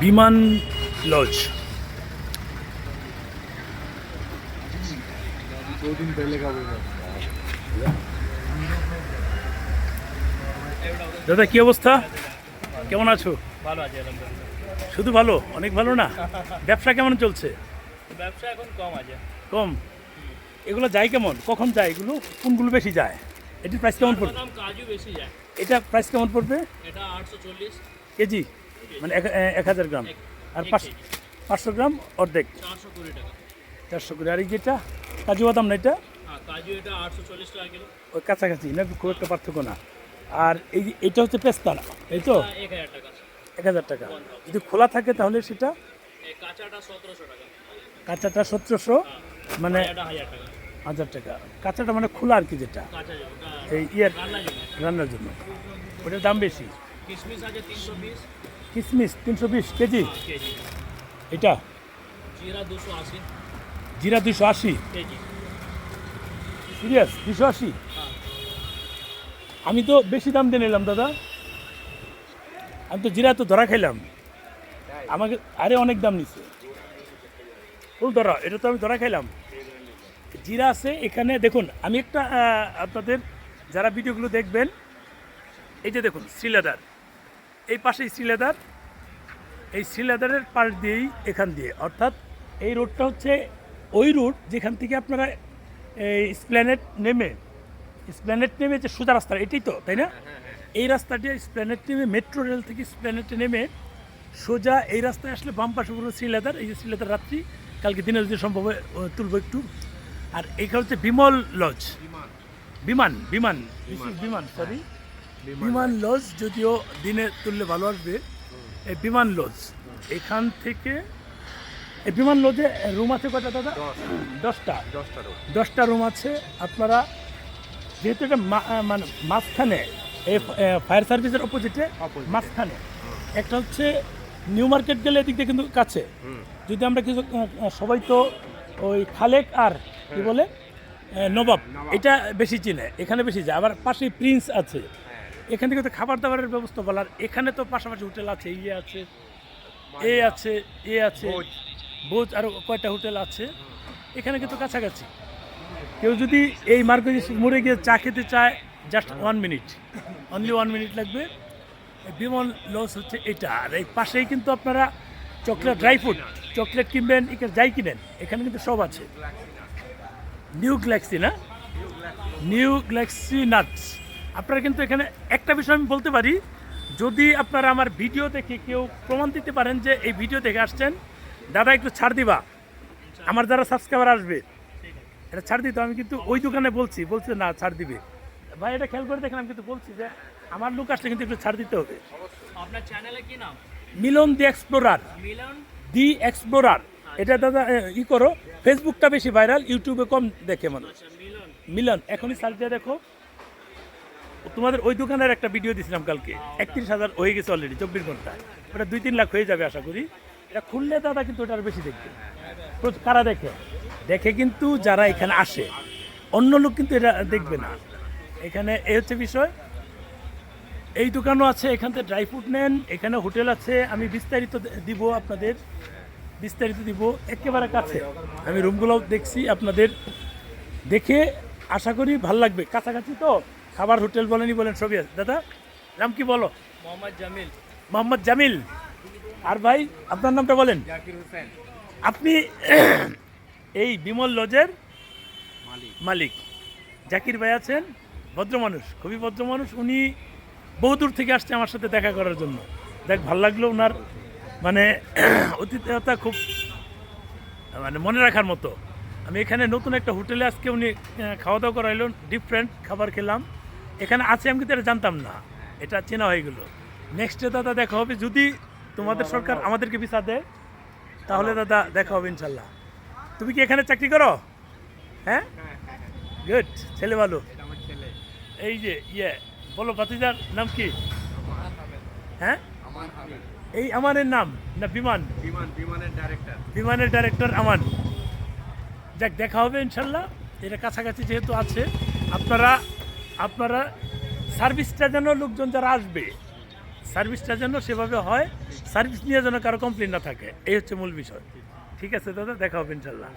বিমান লজ दो दिन पहले का बोल দাদা কি অবস্থা কেমন আছো ভালো আছে আলহামদুলিল্লাহ শুধু ভালো অনেক ভালো না ব্যবসা কেমন চলছে ব্যবসা এখন কম আছে কম এগুলো যায় কেমন কখন যায় এগুলো কোনগুলো বেশি যায় এটির প্রাইস কেমন পড়বে দাম কাজু বেশি যায় এটা প্রাইস কেমন পড়বে এটা আটশো চল্লিশ কেজি মানে এক হাজার গ্রাম। আর পাঁচশো গ্রাম অর্ধেক। চারশো কুড়ি করে আর এই যেটা কাজু বাদাম না এটা? কিলো। ওই কাছাকাছি না? খুব একটা পার্থক্য না। আর এই যে- এটা হচ্ছে পেস্তা না এই তো এক হাজার টাকা। এক হাজার টাকা। যদি খোলা থাকে তাহলে সেটা? কাঁচাটা সতেরোশো সতেরোশো মানে হাজার টাকা। কাঁচাটা মানে খোলা আর কি যেটা? এই ইয়ার রান্নার জন্য। ওটার দাম বেশি? কিশমিশ আছে তিনশো বিশ। কিশমিশ তিনশো বিশ কেজি। এটা? জিরা দুশো আশি। জিরা দুশো আশি? সিরিয়াস দুশো আশি? আমি তো বেশি দাম দিয়ে নিলাম দাদা। আমি তো জিরা তো ধরা খাইলাম। আমাকে আরে অনেক দাম নিচ্ছে ফুল ধরা এটা তো আমি ধরা খাইলাম। জিরা আছে এখানে দেখুন আমি একটা আপনাদের যারা ভিডিওগুলো দেখবেন এই যে দেখুন শ্রীলেদার। এই পাশেই শ্রীলেদার এই শ্রীলেদারের পাশ দিয়েই এখান দিয়ে। অর্থাৎ এই রোডটা হচ্ছে ওই রুট যেখান থেকে আপনারা এই স্প্ল্যানেট নেমে স্প্ল্যানেট নেমে যে সোজা রাস্তা এটাই তো তাই না? এই রাস্তাটি স্প্ল্যানেট নেমে মেট্রো রেল থেকে স্প্ল্যানেটে নেমে সোজা এই রাস্তায় আসলে বাম পাশে পুরো শ্রীলেদার এই যে শ্রীলেদার রাত্রি কালকে দিনে যদি সম্ভব হয় তুলবো একটু। আর এইখানে হচ্ছে বিমল লজ। বিমান। বিমান বিমান সরি বিমান লজ যদিও দিনে তুললে ভালো আসবে এই বিমান লজ। এখান থেকে এই বিমান লজে রুম আছে কটা দাদা? দশটা। দশটা। রোড দশটা রুম আছে। আপনারা যেহেতু এটা মানে মাঝখানে এই ফায়ার সার্ভিসের অপোজিটে মাঝখানে। একটা হচ্ছে নিউ মার্কেট গেলে এদিক দিয়ে কিন্তু কাছে। যদি আমরা কিছু সবাই তো ওই খালেক আর কি বলে? নবাব। এটা বেশি চিনে এখানে বেশি যায়। আবার পাশেই প্রিন্স আছে। এখান থেকে তো খাবার দাবারের ব্যবস্থা বলার এখানে তো পাশাপাশি হোটেল আছে ইয়ে আছে এ আছে এ আছে। বোজ আরও কয়টা হোটেল আছে এখানে কিন্তু কাছাকাছি। কেউ যদি এই মার্কেট মোড়ে গিয়ে চা খেতে চায় just one minute only one minute লাগবে। বিমল লস হচ্ছে এটা। আর এই পাশেই কিন্তু আপনারা চকলেট ড্রাই ফ্রুট চকলেট কিনবেন এখানে যাই কিনেন এখানে কিন্তু সব আছে। নিউ গ্যালাক্সি না? নিউ গ্যালাক্সি নাটস আপনারা কিন্তু এখানে একটা বিষয় আমি বলতে পারি যদি আপনারা আমার ভিডিও দেখে কেউ প্রমাণ দিতে পারেন যে এই ভিডিও দেখে আসছেন দাদা একটু ছাড় দিবা। আমার যারা সাবস্ক্রাইবার আসবে এটা ছাড় দিত আমি কিন্তু ওই দোকানে বলছি বলছে না ছাড় দিবে। ভাই এটা খেয়াল করে দেখেন আমি কিন্তু বলছি যে আমার লোক আসলে কিন্তু একটু ছাড় দিতে হবে। আপনার চ্যানেলে কি নাম? Milan the explorer. Milan? The explorer. এটা দাদা ই করো ফেসবুকটা বেশি ভাইরাল ইউটিউবে কম দেখে মানুষ আচ্ছা মিলন। মিলন এখনই সার্চ দিয়ে দেখো। তোমাদের ওই দোকানের একটা ভিডিও দিয়েছিলাম কালকে। একত্রিশ হাজার হয়ে গেছে অলরেডি চব্বিশ ঘন্টায় ওটা দুই, তিন লাখ হয়ে যাবে আশা করি। এটা খুললে দাদা কিন্তু ওটা আরও বেশি দেখবে। কারা দেখে? দেখে কিন্তু যারা এখানে আসে। অন্য লোক কিন্তু এটা দেখবে না। এখানে এ হচ্ছে বিষয়। এই দোকানও আছে, এখান থেকে ড্রাই ফ্রুট নেন। এখানে হোটেল আছে। আমি বিস্তারিত দিব আপনাদের। বিস্তারিত দিব। একেবারে কাছে। আমি রুমগুলো দেখছি আপনাদের। দেখে আশা করি ভালো লাগবে। কাছাকাছি তো? খাবার হোটেল বলেনি বলেন সবই আছে দাদা নাম কি বলো? মোহাম্মদ জামিল। মোহাম্মদ জামিল। আর ভাই আপনার নামটা বলেন। জাকির হোসেন। আপনি এই বিমল লজের মালিক। জাকির ভাই আছেন ভদ্র মানুষ খুবই ভদ্র মানুষ। উনি বহুদূর থেকে আসছে আমার সাথে দেখা করার জন্য। দেখ ভালো লাগল ওনার মানে অতিথিয়তা খুব মানে মনে রাখার মতো। আমি এখানে নতুন একটা হোটেলে আজকে উনি খাওয়া দাওয়া করাইলো ডিফারেন্ট খাবার খেলাম। এখানে আছে আমি কিন্তু এটা জানতাম না। এটা চেনা হয়ে গেলো। নেক্সটে দাদা দেখা হবে। যদি তোমাদের সরকার আমাদেরকে ভিসা দেয়, তাহলে দাদা দেখা হবে ইনশাল্লাহ। তুমি কি এখানে চাকরি করো? হ্যাঁ? গুড ছেলে ভালো। এই যে ইয়ে বলো ভাতিজার নাম কি? হ্যাঁ? এই আমানের নাম না বিমান? বিমান বিমানের ডাইরেক্টর বিমানের ডাইরেক্টর আমান। যাক, দেখা হবে ইনশাল্লাহ। এটা কাছাকাছি যেহেতু আছে, আপনারা আপনারা সার্ভিসটা যেন লোকজন যারা আসবে, সার্ভিসটা যেন সেভাবে হয়, সার্ভিস নিয়ে যেন কারও কমপ্লেন না থাকে। এই হচ্ছে মূল বিষয়। ঠিক আছে দাদা? দেখা হবে ইনশাল্লাহ।